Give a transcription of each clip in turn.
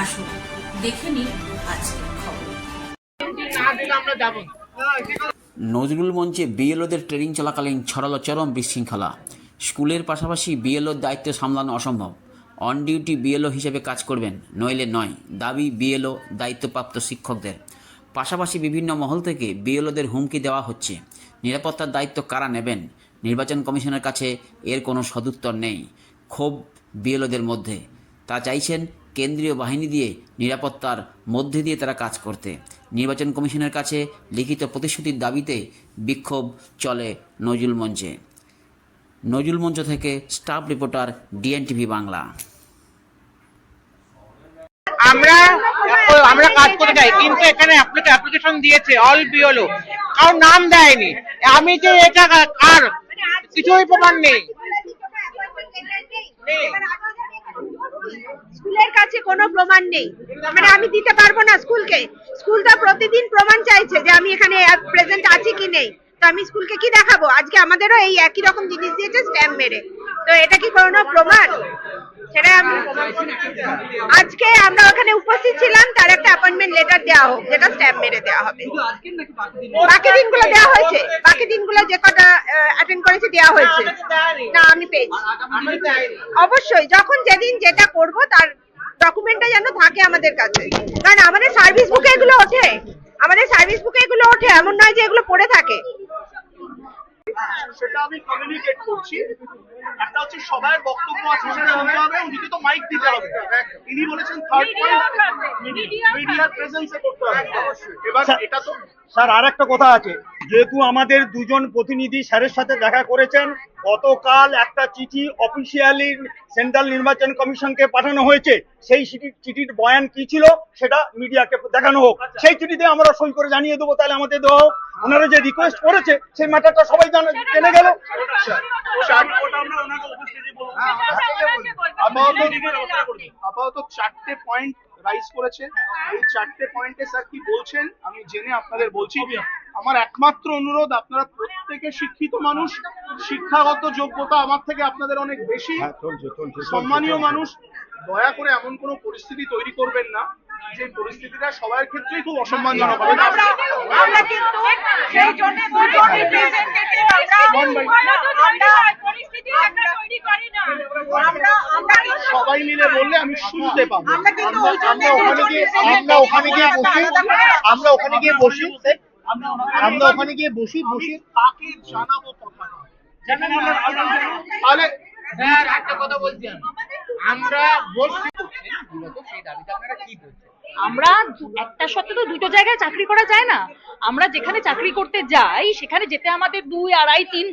আসুন, দেখে নিন আজকের খবর। নজরুল মঞ্চে বিএলওদের ট্রেনিং চলাকালীন ছড়ালো চরম বিশৃঙ্খলা। স্কুলের পাশাপাশি বিএলওর দায়িত্ব সামলানো অসম্ভব। অন ডিউটি বিএলও হিসেবে কাজ করবেন, নইলে নয়, দাবি বিএলও দায়িত্বপ্রাপ্ত শিক্ষকদের। পাশাপাশি বিভিন্ন মহল থেকে বিএলওদের হুমকি দেওয়া হচ্ছে। নিরাপত্তার দায়িত্ব কারা নেবেন? নির্বাচন কমিশনের কাছে এর কোনো সদুত্তর নেই। ক্ষোভ বিএলওদের মধ্যে। তা চাইছেন কেন্দ্রীয় বাহিনী দিয়ে নিরাপত্তার মধ্যে দিয়ে তারা কাজ করতে। নির্বাচন কমিশনের কাছে লিখিত প্রতিশ্রুতির দাবিতে বিক্ষোভ চলে নজরুল মঞ্চে। নজরুল মঞ্চ থেকে স্টাফ রিপোর্টার ডিএনটিভি বাংলা। আমরা আমরা কাজ করে যাই কিন্তু এখানে অ্যাপ্লিকেশন দিয়েছে অল বিওলো কারণ নাম দেয়নি। আমি যে এটা কার? কিছুই প্রমাণ নেই। কাছে কোনো প্রমাণ নেই। মানে আমি দিতে পারব না স্কুলকে। স্কুল তো প্রতিদিন প্রমাণ চাইছে যে আমি এখানে প্রেজেন্ট আছি কি নেই। তো আমি স্কুলকে কি দেখাবো? আজকে আমাদেরও এই একই রকম জিনিস দিয়েছে স্ট্যাম্প মেরে। তো এটা কি কোনো প্রমাণ? সেটা আজকে আমরা ওখানে উপস্থিত ছিলাম, তার একটা অ্যাপয়েন্টমেন্ট লেটার দেওয়া হোক, যেটা স্ট্যাম্প মেরে দেওয়া হবে। বাকি দিনগুলো দেওয়া হয়েছে। বাকি দিনগুলো যে কটা অ্যাটেন্ড করেছে দেওয়া হয়েছে। না, আমি পেয়েছি। অবশ্যই, যখন যেদিন যেটা করব, তার ডকুমেন্টটা যেন থাকে আমাদের কাছে। কারণ আমাদের সার্ভিস বুকে এগুলো ওঠে। আমাদের সার্ভিস বুকে এগুলো ওঠে, এমন নয় যে এগুলো পড়ে থাকে। সেটা আমি কমিউনিকেট করছি। একটা হচ্ছে সবার বক্তব্য আছে, সেটা হবে ওদিকে তো মাইক দিতে হবে। তিনি বলেছেন থার্ড পয়েন্ট মিডিয়ার প্রেজেন্সে করতে হবে। এবার এটা তো স্যার আর একটা কথা আছে। যেহেতু আমাদের দুজন প্রতিনিধি স্যারের সাথে দেখা করেছেন গতকাল একটা চিঠি অফিসিয়ালি সেন্ট্রাল নির্বাচন কমিশনকে পাঠানো হয়েছে। সেই চিঠি- চিঠির বয়ান কি ছিল সেটা মিডিয়াকে দেখানো হোক। সেই চিঠিতে আমরা সই করে জানিয়ে দেবো তাহলে আমাদের দেওয়া হোক। ওনারা যে রিকোয়েস্ট করেছে সেই ম্যাটারটা সবাই জানা- জেনে গেল। ওনাকে উপস্থিতি বলব। আপাতত আপাতত চারটে পয়েন্ট রাইজ করেছে। এই চারটে পয়েন্টে স্যার কি বলছেন? আমি জেনে আপনাদের বলছি আমার একমাত্র অনুরোধ আপনারা প্রত্যেকে শিক্ষিত মানুষ শিক্ষাগত যোগ্যতা আমার থেকে আপনাদের অনেক বেশি। সম্মানীয় মানুষ দয়া করে এমন কোনো পরিস্থিতি তৈরি করবেন না। যে পরিস্থিতিটা সবার ক্ষেত্রেই খুব অসম্মানজনক হবে আমরা কিন্তু সেই জন্য দুটো representative আমরা আমরা একটা তৈরি করি না। আমরা আমরা সবাই মিলে বললে আমি শুনতে পাবো। আমরা কিন্তু ওই জন্য আমরা ওখানে গিয়ে বসি। আমরা ওখানে গিয়ে বসি। আমরা ওখানে গিয়ে বসি বসি। তাকে জানাব কথা তাহলে স্যার একটা কথা বলছি আমরা বসছি। সেই দাবিতে আপনারা কি করছেন? আমরা একটা সাথে তো দুটো জায়গায় চাকরি করা যায় না। আমরা যেখানে চাকরি করতে যাই, সেখানে যেতে আমাদের দুই, আড়াই, তিন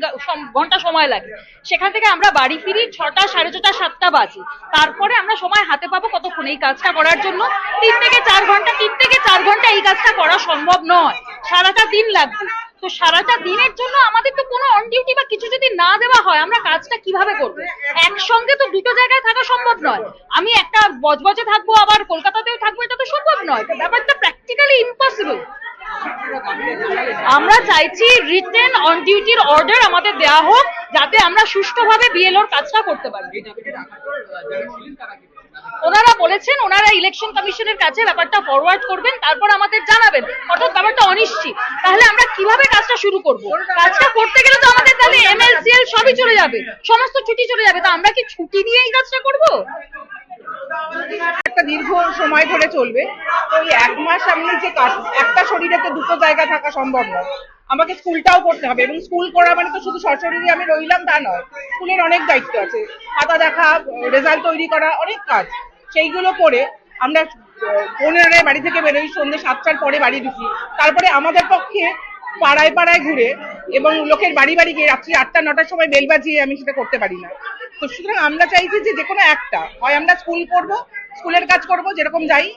ঘণ্টা সময় লাগে। সেখান থেকে আমরা বাড়ি ফিরি ছটা, সাড়ে ছটা, সাতটা বাজে। তারপরে আমরা সময় হাতে পাবো কতক্ষণ এই কাজটা করার জন্য। তিন থেকে চার ঘণ্টা, তিন থেকে চার ঘণ্টা এই কাজটা করা সম্ভব নয়। সারাটা দিন লাগবে। তো সারাটা দিনের জন্য আমাদের তো কোনো অন ডিউটি বা কিছু যদি না দেওয়া হয়, আমরা কাজটা কীভাবে করব? একসঙ্গে তো দুটো জায়গায় থাকা সম্ভব নয়। আমি একটা বজবজে থাকব আবার কলকাতাতেও থাকব এটা তো সম্ভব নয় ব্যাপারটা প্র্যাকটিক্যালি ইম্পসিবল আমরা চাইছি রিটেন অন ডিউটির অর্ডার আমাদের দেওয়া হোক, যাতে আমরা সুষ্ঠুভাবে বিএলওর কাজটা করতে পারি। ওনারা বলেছেন, ওনারা ইলেকশন কমিশনের কাছে ব্যাপারটা ফরওয়ার্ড করবেন, তারপর আমাদের জানাবেন। অর্থাৎ ব্যাপারটা অনিশ্চিত। তাহলে আমরা কীভাবে কাজটা শুরু করব? কাজটা করতে গেলে তো আমাদের তাহলে এমএলসিএল সবই চলে যাবে। সমস্ত ছুটি চলে যাবে। তা আমরা কি ছুটি নিয়ে এই কাজটা করব? একটা দীর্ঘ সময় ধরে চলবে। তো এই এক মাস আমি যে কাজ, একটা শরীরে তো দুটো জায়গা থাকা সম্ভব নয়। আমাকে স্কুলটাও করতে হবে এবং স্কুল করা মানে তো শুধু সশরীরে আমি রইলাম তা নয়, স্কুলের অনেক দায়িত্ব আছে। খাতা দেখা রেজাল্ট তৈরি করা, অনেক কাজ। সেইগুলো করে আমরা পনেরোটায় বাড়ি থেকে বেরোই সন্ধ্যে সাতটার পরে বাড়ি ঢুকি। তারপরে আমাদের পক্ষে পাড়ায় পাড়ায় ঘুরে এবং লোকের বাড়ি বাড়ি গিয়ে রাত্রি আটটা, নটার সময় বেল বাজিয়ে আমি সেটা করতে পারি না। তো সুতরাং আমরা চাইছি যে যে কোনো একটা, হয় আমরা স্কুল করব স্কুলের কাজ করব, যেরকম যাই,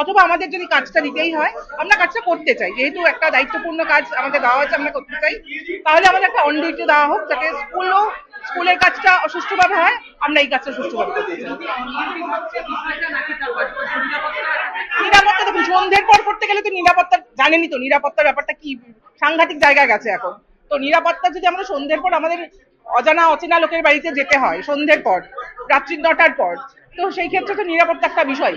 অথবা আমাদের যদি কাজটা দিতেই হয়, আমরা কাজটা করতে চাই। যেহেতু একটা দায়িত্বপূর্ণ কাজ আমাদের দেওয়া হয়েছে আমরা করতে চাই। তাহলে আমাদের একটা অন ডিউটি দেওয়া হোক, যাতে স্কুলও স্কুলের কাজটা সুষ্ঠুভাবে হয়, আমরা এই কাজটা চাই। নিরাপত্তা দেখুন, সন্ধ্যের পর করতে গেলে তো নিরাপত্তা, জানেনই তো নিরাপত্তার ব্যাপারটা কি, সাংঘাতিক জায়গায় গেছে এখন। তো নিরাপত্তা যদি আমরা সন্ধ্যের পর আমাদের অজানা, অচেনা লোকের বাড়িতে যেতে হয় সন্ধ্যের পর রাত্রি নটার পর। তো সেই ক্ষেত্রে তো নিরাপত্তা একটা বিষয়।